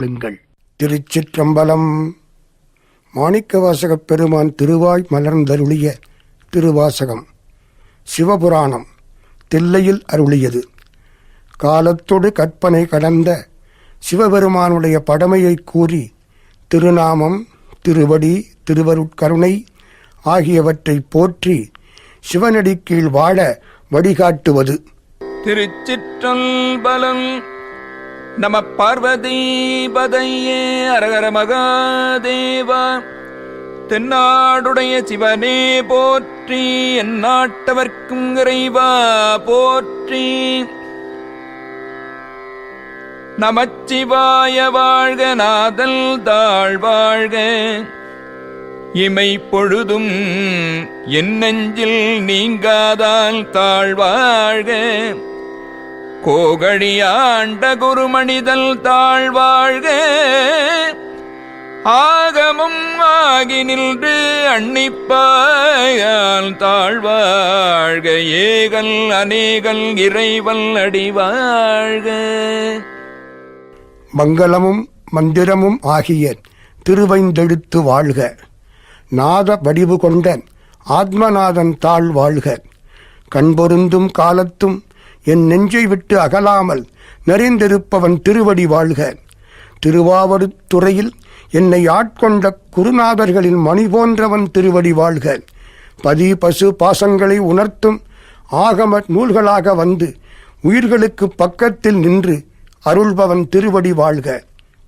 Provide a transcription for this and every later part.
கேளுங்கள் திருச்சிற்றம்பலம். மாணிக்கவாசகப் பெருமான் திருவாய் மலர்ந்தருளிய திருவாசகம். சிவபுராணம். தில்லையில் அருளியது. காலத்தொடு கற்பனை கடந்த சிவபெருமானுடைய படமையை கூறி திருநாமம் திருவடி திருவருட்கருணை ஆகியவற்றை போற்றி சிவனடி கீழ் வாழ வழிகாட்டுவது. திருச்சிற்றம்பலம். நம பார்வதீபதையே அரகர மகாதேவா. தென்னாடுடைய சிவனே போற்றி என் நாட்டவர்க்கும் இறைவா போற்றி. நமச்சிவாய வாழ்க நாதல் தாழ் வாழ்க. இமை பொழுதும் என் நெஞ்சில் நீங்காதால் தாழ்வாழ்க கோகழியாண்ட குருமணிதல் தாழ்வாழ்க. ஆகமும் ஆகி நின்று அன்னிப்பாயால் தாழ்வாழ்க. ஏகல் அநேகல் இறைவல் அடிவாழ்க. மங்களமும் மந்திரமும் ஆகிய திருவைந்தெடுத்து வாழ்க. நாத வடிவு கொண்ட ஆத்மநாதன் தாழ் வாழ்க கண்பொருந்தும் காலத்தும் என் நெஞ்சை விட்டு அகலாமல் நிறைந்திருப்பவன் திருவடி வாழ்க. திருவாவடுதுறையில் என்னை ஆட்கொண்ட குருநாதர்களின் மணி போன்றவன் திருவடி வாழ்க. பதி பசு பாசங்களை உணர்த்தும் ஆகம நூல்களாக வந்து உயிர்களுக்கு பக்கத்தில் நின்று அருள்பவன் திருவடி வாழ்க.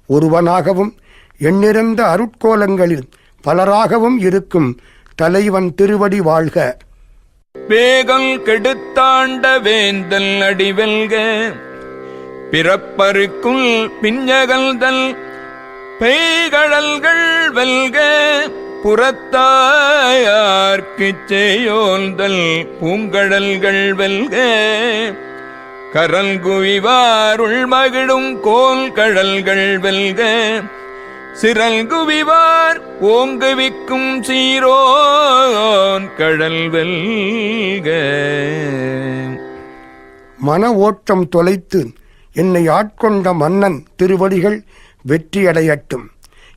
ஒருவனாகவும் எண்ணிறந்த அருட்கோலங்களில் பலராகவும் இருக்கும் தலைவன் திருவடி வாழ்க. வேகல் கெடுத்தாண்ட வேந்தல் அடிவெல்க பிறப்பருக்குள் பிஞ்சகல்தல் பெய்கழல்கள் வெல்க புறத்தாயார்க்குச் செய்யோந்தல் பூங்கடல்கள் வெல்க. கரல் குவிவாருள் மகிழும் கோல் கழல்கள் வெல்க சிரல் குவிவார் ஓங்குவிக்கும் சீரோன் கடல் வெல்க. மன ஓட்டம் தொலைத்து என்னை ஆட்கொண்ட மன்னன் திருவடிகள் வெற்றியடையட்டும்.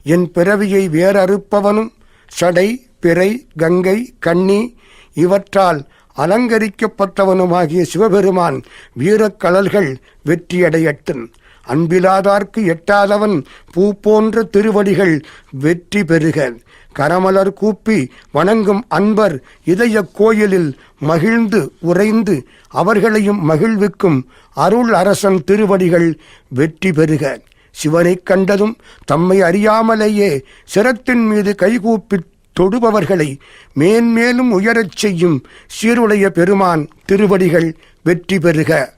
என் பிறவியை வேறறுப்பவனும் சடை பிறை கங்கை கண்ணி இவற்றால் அலங்கரிக்கப்பட்டவனுமாகிய சிவபெருமான் வீரக்கலல்கள் வெற்றியடையட்டும். அன்பிலாதார்க்கு எட்டாதவன் பூ போன்ற திருவடிகள் வெற்றி பெறுக. கரமலர் கூப்பி வணங்கும் அன்பர் இதய கோயிலில் மகிழ்ந்து உறைந்து அவர்களையும் மகிழ்விக்கும் அருள் அரசன் திருவடிகள் வெற்றி பெறுக. சிவனைக் கண்டதும் தம்மை அறியாமலேயே சிரத்தின் மீது கைகூப்பி தொடுபவர்களை மேன்மேலும் உயரச் செய்யும் சீருடைய பெருமான் திருவடிகள் வெற்றி பெறுக.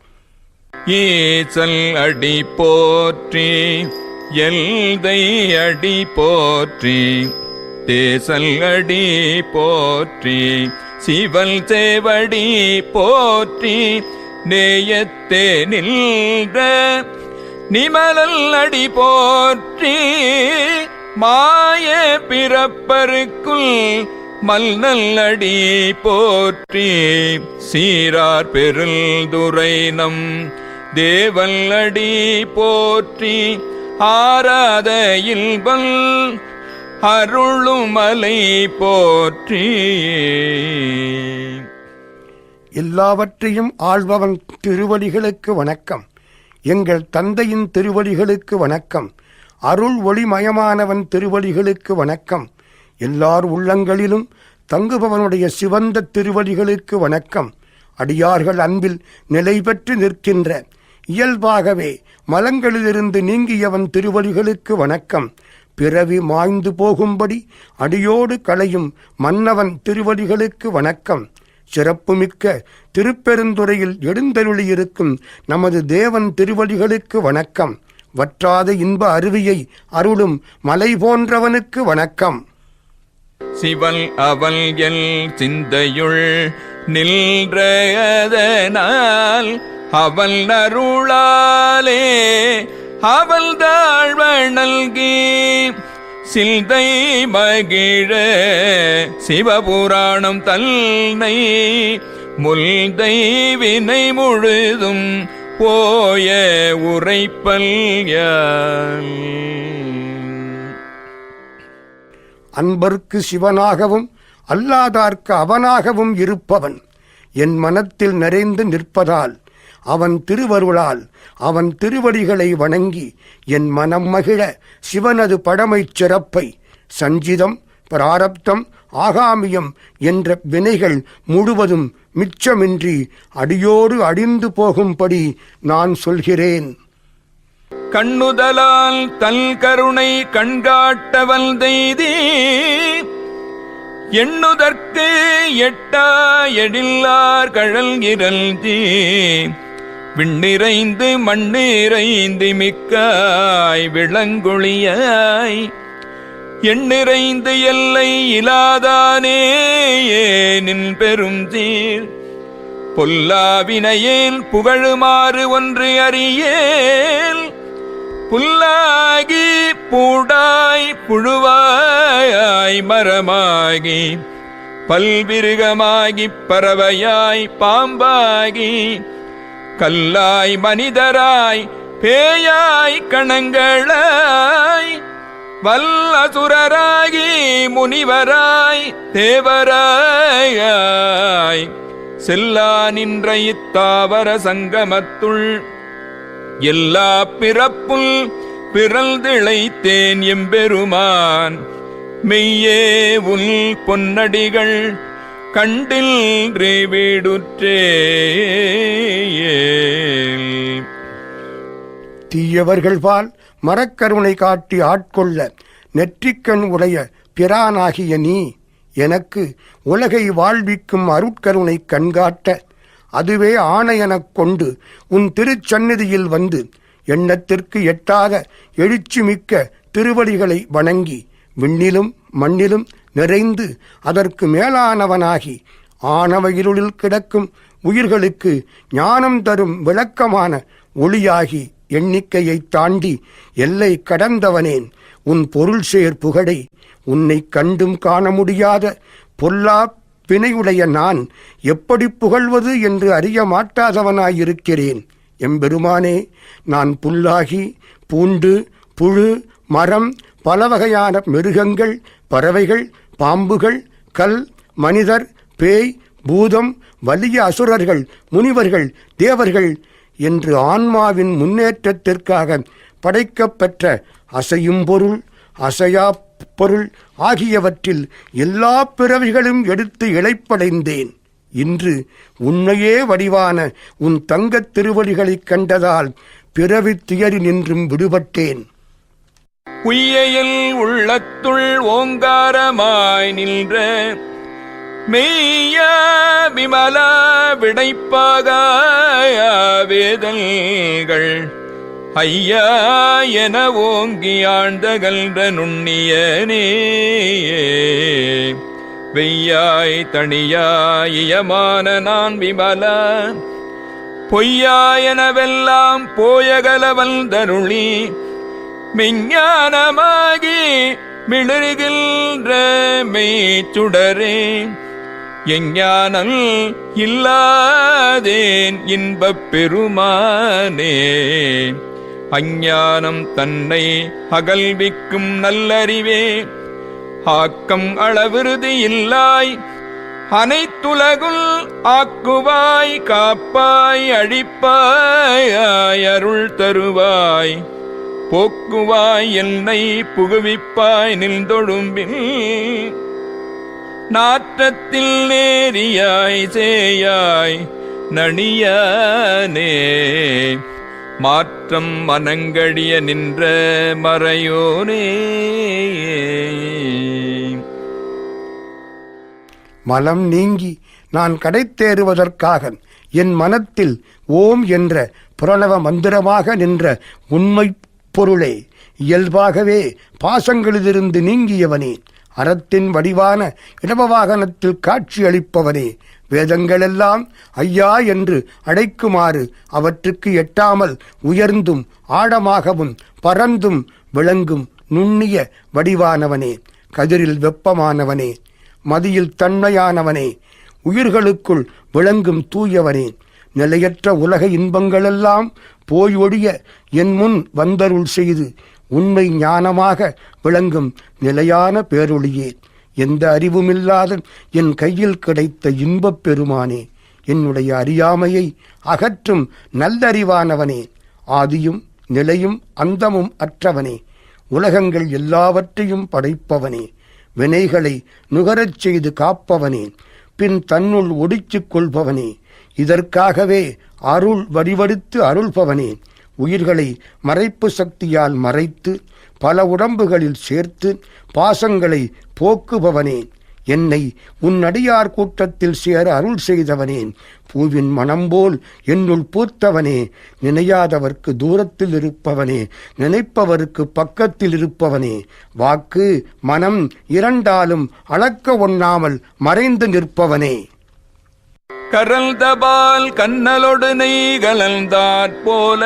ஈசல் அடி போற்றி எல்தை அடி போற்றி தேசல் அடி போற்றி சிவல் சேவடி போற்றி நேயத்தே நின்ற நிமலல் அடி போற்றி மாய பிறப்பருக்குள் மல்நல் அடி போற்றி சீரார் பெருந்துரை நம் தேவல்லடி போற்றி ஆராத இல்பல் அருளுமலை போற்றி. எல்லாவற்றையும் ஆள்பவன் திருவடிகளுக்கு வணக்கம். எங்கள் தந்தையின் திருவடிகளுக்கு வணக்கம். அருள் ஒளிமயமானவன் திருவடிகளுக்கு வணக்கம். எல்லார் உள்ளங்களிலும் தங்குபவனுடைய சிவந்த திருவடிகளுக்கு வணக்கம். அடியார்கள் அன்பில் நிலை பெற்று நிற்கின்ற இயல்பாகவே மலங்களிலிருந்து நீங்கியவன் திருவடிகளுக்கு வணக்கம். பிறவி மாய்ந்து போகும்படி அடியோடு களையும் மன்னவன் திருவடிகளுக்கு வணக்கம். சிறப்புமிக்க திருப்பெருந்துறையில் எழுந்தருளியிருக்கும் நமது தேவன் திருவடிகளுக்கு வணக்கம். வற்றாத இன்ப அருவியை அருளும் மலை போன்றவனுக்கு வணக்கம். சிவல் அவல் எல் சிந்தையுள் நின்றதனால் அவள் நருளாலே அவள் தாழ்வணல்கி. சில்தை மகிழ சிவபுராணம் தன்னை முல்தை வினை முழுதும் போய உரைப்பல் அன்பர்க்கு சிவனாகவும் அல்லாதார்க்கு அவனாகவும் இருப்பவன் என் மனத்தில் நிறைந்து நிற்பதால் அவன் திருவருளால் அவன் திருவடிகளை வணங்கி என் மனம் மகிழ சிவனது படமைச் சிறப்பை சஞ்சிதம் பிராரப்தம் ஆகாமியம் என்ற வினைகள் முழுவதும் மிச்சமின்றி அடியோடு அடிந்து போகும்படி நான் சொல்கிறேன். கண்ணுதலால் தல் கருணை கண்காட்டவல் தெய்தி எண்ணுதற்கு எட்டா எழில்லார் கழல் இரல்தி விண்ணிறைந்து மண்ணிறைந்து மிக்காய் விளங்கொழியாய். எண்ணிறைந்து எல்லை இலாதானே நின் பெரும் தீர் பொல்லாவினையேல் புகழுமாறு ஒன்று அறியேல். புல்லாகி பூடாய் புழுவாய் மரமாகி. பல்விருகமாகி பறவையாய் பாம்பாகி. கல்லாய் மனிதராய் பேயாய் கணங்களாய் வல்லசுரராகி முனிவராய் தேவராய் செல்லா நின்ற இத்தாவர சங்கமத்துள் எல்லா பிறப்புள் பிறழ்திழைத்தேன் எம்பெருமான். மெய்யே உள் பொன்னடிகள் கண்டில் வீடுற்றே தீயவர்கள்பால் மரக்கருணை காட்டி ஆட்கொள்ள நெற்றிக்கண் உடைய பிரானாகிய நீ எனக்கு உலகை வாழ்விக்கும் அருட்கருணை கண்காட்ட அதுவே ஆணையெனக் கொண்டு உன் திருச்சந்நிதியில் வந்து எண்ணத்திற்கு எட்டாத எழுச்சிமிக்க திருவடிகளை வணங்கி விண்ணிலும் மண்ணிலும் நிறைந்து அதற்கு மேலானவனாகி ஆணவ இருளில் கிடக்கும் உயிர்களுக்கு ஞானம் தரும் விளக்கமான ஒளியாகி எண்ணிக்கையை தாண்டி எல்லை கடந்தவனேன். உன் பொருள் சேர் புகழை உன்னை கண்டும் காண முடியாத பொல்லா பிணையுடைய நான் எப்படி புகழ்வது என்று அறிய மாட்டாதவனாயிருக்கிறேன். எம்பெருமானே நான் புல்லாகி பூண்டு புழு மரம் பல வகையான மிருகங்கள் பறவைகள் பாம்புகள் கல் மனிதர் பேய் பூதம் வலிய அசுரர்கள் முனிவர்கள் தேவர்கள் என்று ஆன்மாவின் முன்னேற்றத்திற்காக படைக்கப்பெற்ற அசையும் பொருள் அசையா பொருள் ஆகியவற்றில் எல்லா பிறவிகளும் எடுத்து இழைப்படைந்தேன். இன்று உன்னையே வடிவான உன் தங்கத் திருவடிகளைக் கண்டதால் பிறவி துயரி நின்றும் விடுபட்டேன். உய்யையில் உள்ளத்துள் ஓங்காரமாய் நின்ற மெய்ய விமலா விடைப்பாக வேதல்கள். ஐயா என ஓங்கி ஆழ்ந்தகன்ற நுண்ணியனே. வெய்யாய் தனியாயமான நான் விமலா. பொய்யாயனவெல்லாம் போயகலவல் தருளி மெஞ்ஞானமாகி மிளறுகின்ற மெய்ச்சுடரே எஞ்ஞானல் இல்லாதேன் இன்பப் பெருமானே. அஞ்ஞானம் தன்னை அகல்விக்கும் நல்லறிவே ஆக்கம் அளவிருதி இல்லாய் அனைத்துலகுள் ஆக்குவாய் காப்பாய் அழிப்பாய் அருள் தருவாய். போக்குவாய் என்னை புகுவிப்பாய் நின்றொழும்பில் நாற்றத்தில் நேரியாய் சேயாய் நணியானே. மாற்றம் மனங்கடிய நின்ற மறையோனே. மலம் நீங்கி நான் கடைத்தேறுவதற்காக என் மனத்தில் ஓம் என்ற புரணவ மந்திரமாக நின்ற உண்மை பொருளே இயல்பாகவே பாசங்களிலிருந்து நீங்கியவனே அறத்தின் வடிவான இடபவாகனத்தில் காட்சியளிப்பவனே வேதங்களெல்லாம் ஐயா என்று அழைக்குமாறு அவற்றுக்கு எட்டாமல் உயர்ந்தும் ஆழமாகவும் பரந்தும் விளங்கும் நுண்ணிய வடிவானவனே கதிரில் வெப்பமானவனே மதியில் தன்மையானவனே உயிர்களுக்குள் விளங்கும் தூயவனே நிலையற்ற உலக இன்பங்களெல்லாம் போய் ஒழிய என் முன் வந்தருள் செய்து உண்மை ஞானமாக விளங்கும் நிலையான பேரொளியே எந்த அறிவுமில்லாத என் கையில் கிடைத்த இன்பப் பெருமானே என்னுடைய அறியாமையை அகற்றும் நல்லறிவானவனே. ஆதியும் நிலையும் அந்தமும் அற்றவனே உலகங்கள் எல்லாவற்றையும் படைப்பவனே. வினைகளை நுகரச் செய்து காப்பவனே பின் தன்னுள் ஒடிச்சுக் கொள்பவனே. இதற்காகவே அருள் வடிவடுத்து அருள்பவனே உயிர்களை மறைப்பு சக்தியால் மறைத்து பல உடம்புகளில் சேர்த்து பாசங்களை போக்குபவனே என்னை உன் அடியார் கூட்டத்தில் சேர அருள் செய்தவனே பூவின் மனம் போல் என்னுள் பூத்தவனே நினையாதவர்க்கு தூரத்தில் இருப்பவனே நினைப்பவருக்கு பக்கத்தில் இருப்பவனே வாக்கு மனம் இரண்டாலும் அளக்க ஒண்ணாமல் மறைந்து நிற்பவனே. கரல் தபால் கண்ணலொடு நெய் கலந்தாற் போல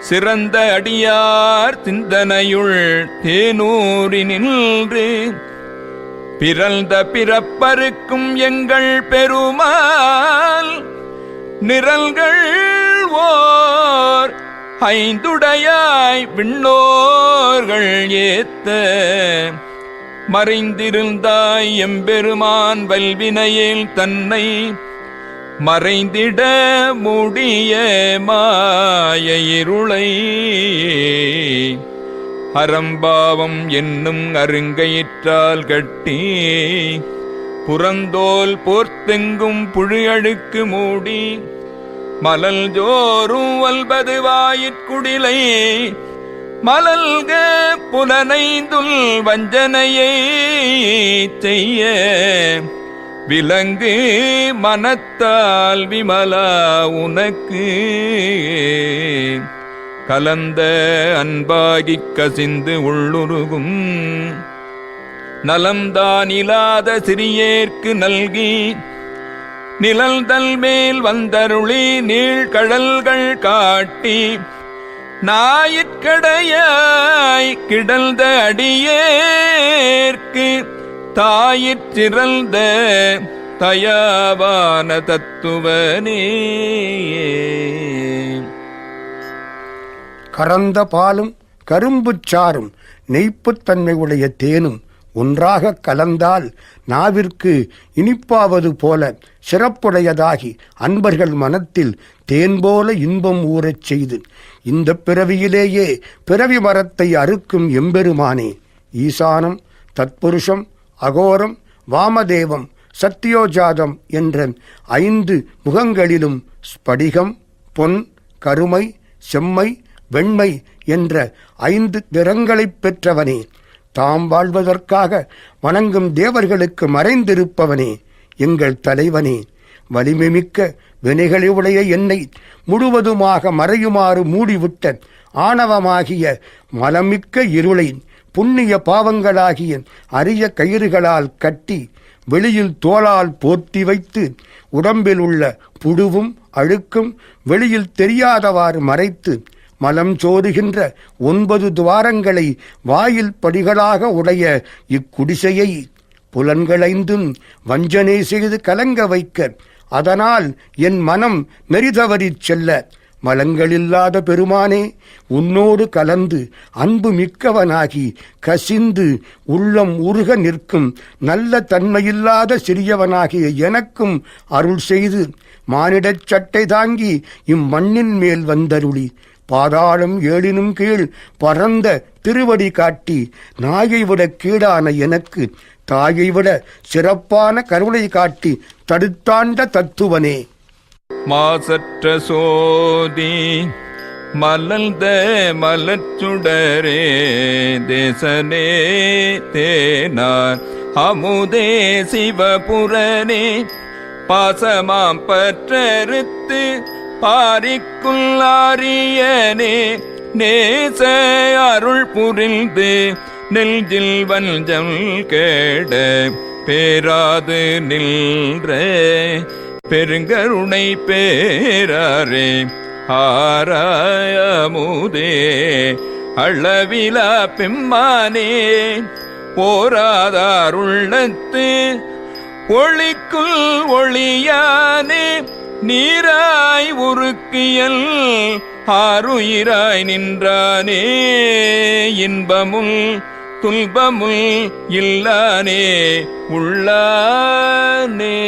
சிறந்த அடியார் சிந்தனையுள் தேனூரி நின்று பிறந்த பிறப்பருக்கும் எங்கள் பெருமாள் நிரல்கள் ஓர் ஐந்துடையாய் விண்ணோர்கள் ஏத்த மறைந்திருந்தாய் எம்பெருமான் வல்வினையில் தன்னை மறைந்திட முடிய மாய இருளை. அறம்பாவம் என்னும் அருங்கயிற்றால் கட்டி புறந்தோல் போர்த்தெங்கும் புழியழுக்கு மூடி மலல் ஜோறும் வல்பது வாயிற்குடிலை மலல்க புலனைந்துல் வஞ்சனையை செய்ய விலங்கு மனத்தால் விமலா உனக்கு. கலந்த அன்பாகிக் கசிந்து உள்ளுருகும் நலம்தான் இலாத சிறியேற்கு நல்கி. நிழல்தல் மேல் வந்தருளி நீழ்கழல்கள் காட்டி நாயிற்கடையாய் கிடந்த அடியேற்கு தாயிற்றிறந்த தயாவான தத்துவனே. கறந்த பாலும் கரும்புச் சாறும் நெய்ப்புத்தன்மை உடைய தேனும் ஒன்றாக கலந்தால் நாவிற்கு இனிப்பாவது போல சிறப்புடையதாகி அன்பர்கள் மனத்தில் தேன் போல இன்பம் ஊறச் செய்து இந்த பிறவியிலேயே பிறவி மரத்தை அறுக்கும் எம்பெருமானே. ஈசானம் தத்புருஷம் அகோரம் வாமதேவம் சத்தியோஜாதம் என்ற ஐந்து முகங்களிலும் ஸ்படிகம் பொன் கருமை செம்மை வெண்மை என்ற ஐந்து நிறங்களைப் பெற்றவனே. தாம் வாழ்வதற்காக வணங்கும் தேவர்களுக்கு மறைந்திருப்பவனே எங்கள் தலைவனே. வலிமைமிக்க வினைகளுடைய என்னை முழுவதுமாக மறையுமாறு மூடிவிட்ட ஆணவமாகிய மலமிக்க இருளை புண்ணிய பாவங்களாகிய அரிய கயிறுகளால் கட்டி வெளியில் தோளால் போர்த்தி வைத்து உடம்பில் உள்ள புழுவும் அழுக்கும் வெளியில் தெரியாதவாறு மறைத்து மலம் சோறுகின்ற ஒன்பது துவாரங்களை வாயில் படிகளாக உடைய இக்குடிசையை புலன்களைந்தும் வஞ்சனை செய்து கலங்க வைக்க அதனால் என் மனம் மெரிதவரிச் செல்ல. மலங்களில்லாத பெருமானே உன்னோடு கலந்து அன்பு மிக்கவனாகி கசிந்து உள்ளம் உருக நிற்கும் நல்ல தன்மையில்லாத சிறியவனாகிய எனக்கும் அருள் செய்து மானிடச் சட்டை தாங்கி இம்மண்ணின் மேல் வந்தருளி. பாதாளம் ஏழினும் கீழ் பரந்த திருவடி காட்டி நாயை விட கீழான எனக்கு தாயை விட சிறப்பான கருணை காட்டி தடுத்தாண்ட தத்துவனே. மாசற்ற சோதி மலர்ந்த மலச்சுடரே தேசனே தேனார் அமுதே சிவபுரனே. பாசமாம் பற்றறுத்து பாரிக்குள்ளாரியனே நேச அருள் புரிந்து நெல்ஜில் வஞ்சம் கேட பேராது நின்ற பெருங்கருணை பேராரே ஆராயமுதே அளவிலா பெம்மானே போராதாருள்ளத்து ஒளிக்குள் ஒளியானே நீராய் உருக்கியல் ஆறுயிராய் நின்றானே இன்பமுல் துன்பமுல் இல்லானே உள்ளானே.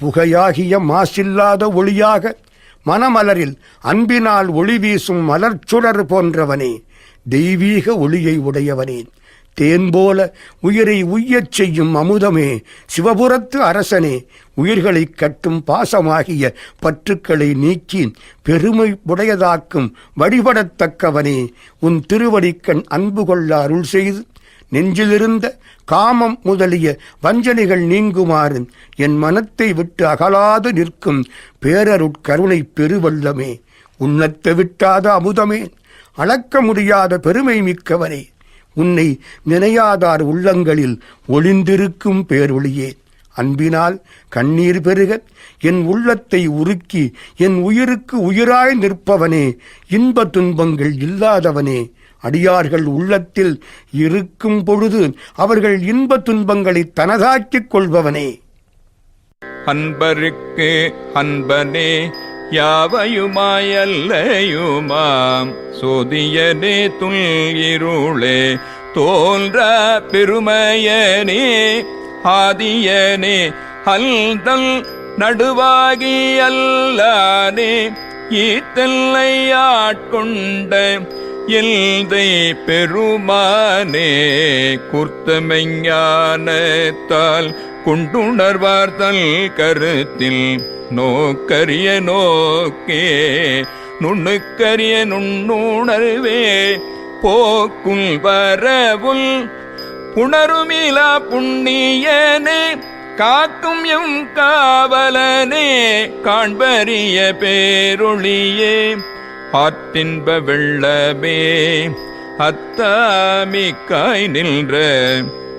புகையாகிய மாசில்லாத ஒளியாக மனமலரில் அன்பினால் ஒளி வீசும் மலர்ச்சுடர் போன்றவனே தெய்வீக ஒளியை உடையவனே. தேன் போல உயிரை உய்யச் செய்யும் அமுதமே சிவபுரத்து அரசனே. உயிர்களைக் கட்டும் பாசமாகிய பற்றுக்களை நீக்கி பெருமை உடையதாக்கும் வழிபடத்தக்கவனே. உன் திருவடிக்கண் அன்பு கொள்ள அருள் செய்து நெஞ்சிலிருந்த காமம் முதலிய வஞ்சனைகள் நீங்குமாறு என் மனத்தை விட்டு அகலாது நிற்கும் பேரருட்கருணை பெருவல்லமே. உன்னத்தை விட்டாத அமுதமே. அளக்க முடியாத பெருமை மிக்கவனே. உன்னை நினையாதார் உள்ளங்களில் ஒளிந்திருக்கும் பேரொளியே. அன்பினால் கண்ணீர் பெருக என் உள்ளத்தை உருக்கி என் உயிருக்கு உயிராய் நிற்பவனே இன்ப துன்பங்கள் இல்லாதவனே. அடியார்கள் உள்ளத்தில் இருக்கும் பொழுது அவர்கள் இன்ப துன்பங்களை தனதாக்கிக் கொள்பவனே. அன்பருக்கு அன்பனே யாவையுமாயல்லையுமாம்? சோதியனே துள்கிருளே தோன்ற பெருமையனே ஆதியனே அல்தல் நடுவாகி அல்லானே ஈத்தல்லை ஆட்கொண்ட எல்தை பெருமானே குர்த்தமெஞ்ஞானத்தால் குண்டுணர்வார்த்தல் கருத்தில். நோக்கரிய நோக்கே நுண்ணுக்கரிய நுண்ணுணர்வே போக்குள் வரவுள் புணருமிலா புண்ணியனே காக்கும் எம் காவலனே காண்பரிய பேருளியே ஆற்றின்ப வெள்ளமே அத்தாமிக்காய் நின்ற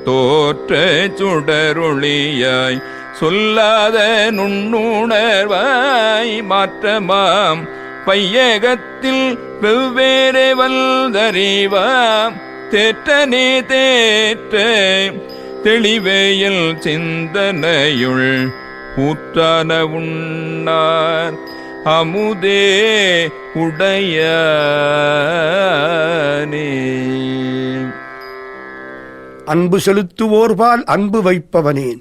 தோற்ற சுடருளியாய் சொல்லாத நுண்ணுணர்வாய் மாற்றமாம். பையகத்தில் வெவ்வேறு வல்தறிவாம் தேற்றனே தேற்ற தெளிவேயில் சிந்தனையுள் ஊற்றான உண்ணார். அமுதே உடையானே. அன்பு செலுத்துவோர்பால் அன்பு வைப்பவனேன்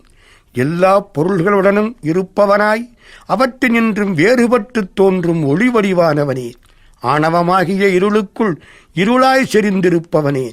எல்லா பொருள்களுடனும் இருப்பவனாய் அவற்றினின்றும் வேறுபட்டுத் தோன்றும் ஒளி வடிவானவனே ஆணவமாகிய இருளுக்குள் இருளாய் செறிந்திருப்பவனே.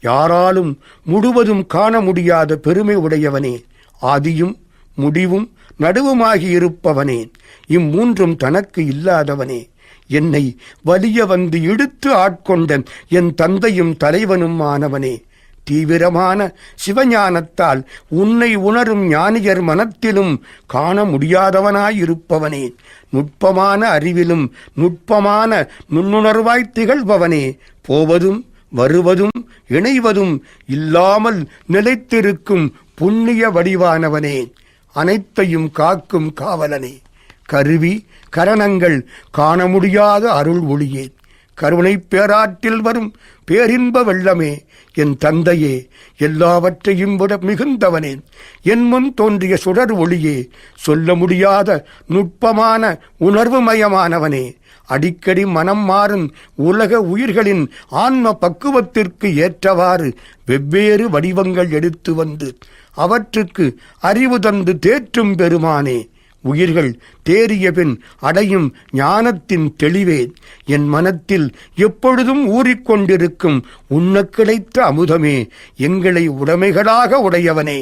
யாராலும் முழுவதும் காண முடியாத பெருமை உடையவனே. ஆதியும் முடிவும் நடுவுமாகி இருப்பவனே. இம்மூன்றும் தனக்கு இல்லாதவனே. என்னை வலிய வந்து இழுத்து ஆட்கொண்டன் என் தந்தையும் தலைவனும் ஆனவனே. தீவிரமான சிவஞானத்தால் உன்னை உணரும் ஞானியர் மனத்திலும் காண முடியாதவனாயிருப்பவனே. நுட்பமான அறிவிலும் நுட்பமான நுண்ணுணர்வாய் திகழ்பவனே. போவதும் வருவதும் இணைவதும் இல்லாமல் நிலைத்திருக்கும் புண்ணிய வடிவானவனே. அனைத்தையும் காக்கும் காவலனே. கருவி கரணங்கள் காண முடியாத அருள் ஒளியே. கருணை பேராற்றில் வரும் பேரின்ப வெள்ளமே என் தந்தையே எல்லாவற்றையும் விட மிகுந்தவனே. என் முன் தோன்றிய சுடர் ஒளியே சொல்ல முடியாத நுட்பமான உணர்வுமயமானவனே. அடிக்கடி மனம் மாறும் உலக உயிர்களின் ஆன்ம பக்குவத்திற்கு ஏற்றவாறு வெவ்வேறு வடிவங்கள் எடுத்து வந்து அவற்றுக்கு அறிவு தந்து தேற்றும் பெருமானே. உயிர்கள் தேறிய பின் அடையும் ஞானத்தின் தெளிவே. என் மனத்தில் எப்பொழுதும் ஊறிக்கொண்டிருக்கும் உண்ண கிடைத்த அமுதமே எங்களை உடைமைகளாக உடையவனே.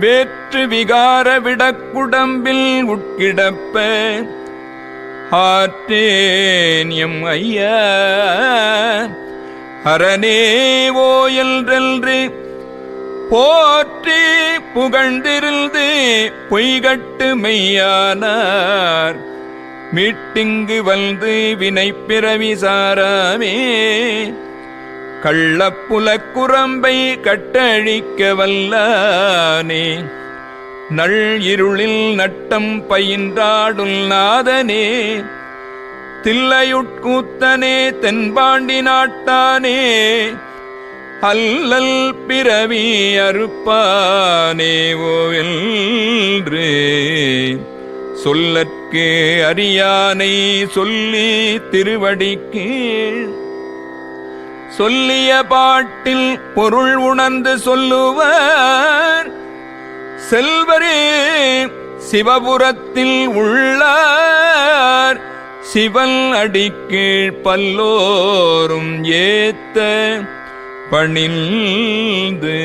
வேற்று விகார விடக்குடம்பில் உட்கிடப்ப ஆற்றேன் எம் ஐயா அரணே ஓயல்றென்று போற்றி புகழ்ந்திருந்து பொய்கட்டு மெய்யானார். மீட்டிங்கு வந்து வினை பிறவி சாராமே. கள்ளப்புலக் குரம்பை கட்டழிக்க வல்லானே. நள் இருளில் நட்டம் பயின்றாடுல் நாதனே. தில்லையுட்கூத்தனே தென்பாண்டி நாட்டானே. அல்லல் பிறவி அறுப்பானேவோ என்று சொல்லற்கு அறியானை சொல்லி திருவடிக்கு சொல்லிய பாட்டில் பொருள் உணர்ந்து சொல்லுவர். செல்வரே சிவபுரத்தில் உள்ளார். சிவன் அடிக்கீழ் பல்லோரும் ஏத்த பணிந்து.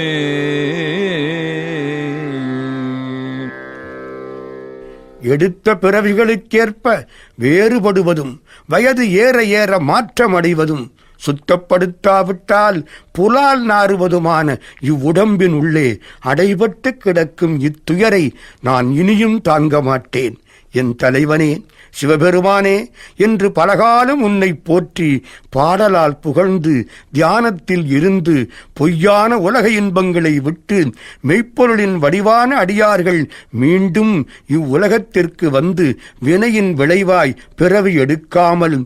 எடுத்த பிறவிகளுக்கேற்ப வேறுபடுவதும் வயது ஏற ஏற மாற்றமடைவதும் சுத்தப்படுத்தாவிட்டால் புலால் நாறுவதுமான இவ்வுடம்பின் உள்ளே அடைபட்டு கிடக்கும் இத்துயரை நான் இனியும் தாங்க மாட்டேன். என் தலைவனே சிவபெருமானே என்று பலகாலம் உன்னை போற்றி பாடலால் புகழ்ந்து தியானத்தில் இருந்து பொய்யான உலக இன்பங்களை விட்டு மெய்ப்பொருளின் வடிவான அடியார்கள் மீண்டும் இவ்வுலகத்திற்கு வந்து வினையின் விளைவாய் பிறவி எடுக்காமல்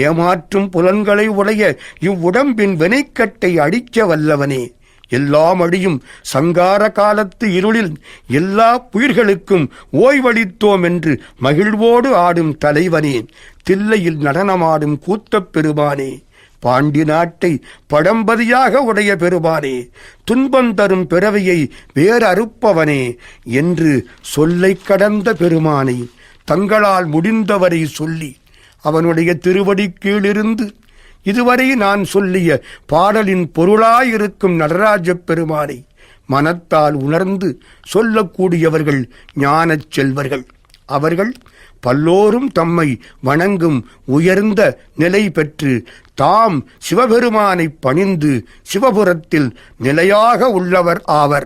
ஏமாற்றும் புலன்களை உடைய இவ்வுடம்பின் வினைக்கட்டை அடிக்க வல்லவனே. எல்லாம் அழியும் சங்கார காலத்து இருளில் எல்லா புயிர்களுக்கும் ஓய்வளித்தோம் என்று மகிழ்வோடு ஆடும் தலைவனே. தில்லையில் நடனமாடும் கூத்தப் பெருமானே பாண்டி நாட்டை படம்பதியாக உடைய பெருமானே துன்பம் தரும் பிறவியை வேறறுப்பவனே என்று சொல்லை கடந்த பெருமானை தங்களால் முடிந்தவரை சொல்லி அவனுடைய திருவடி கீழிருந்து இதுவரை நான் சொல்லிய பாடலின் பொருளாயிருக்கும் நடராஜ பெருமானை மனத்தால் உணர்ந்து சொல்லக்கூடியவர்கள் ஞானச் செல்வர்கள். அவர்கள் பல்லோரும் தம்மை வணங்கும் உயர்ந்த நிலை பெற்று தாம் சிவபெருமானை பணிந்து சிவபுரத்தில் நிலையாக உள்ளவர் ஆவர்.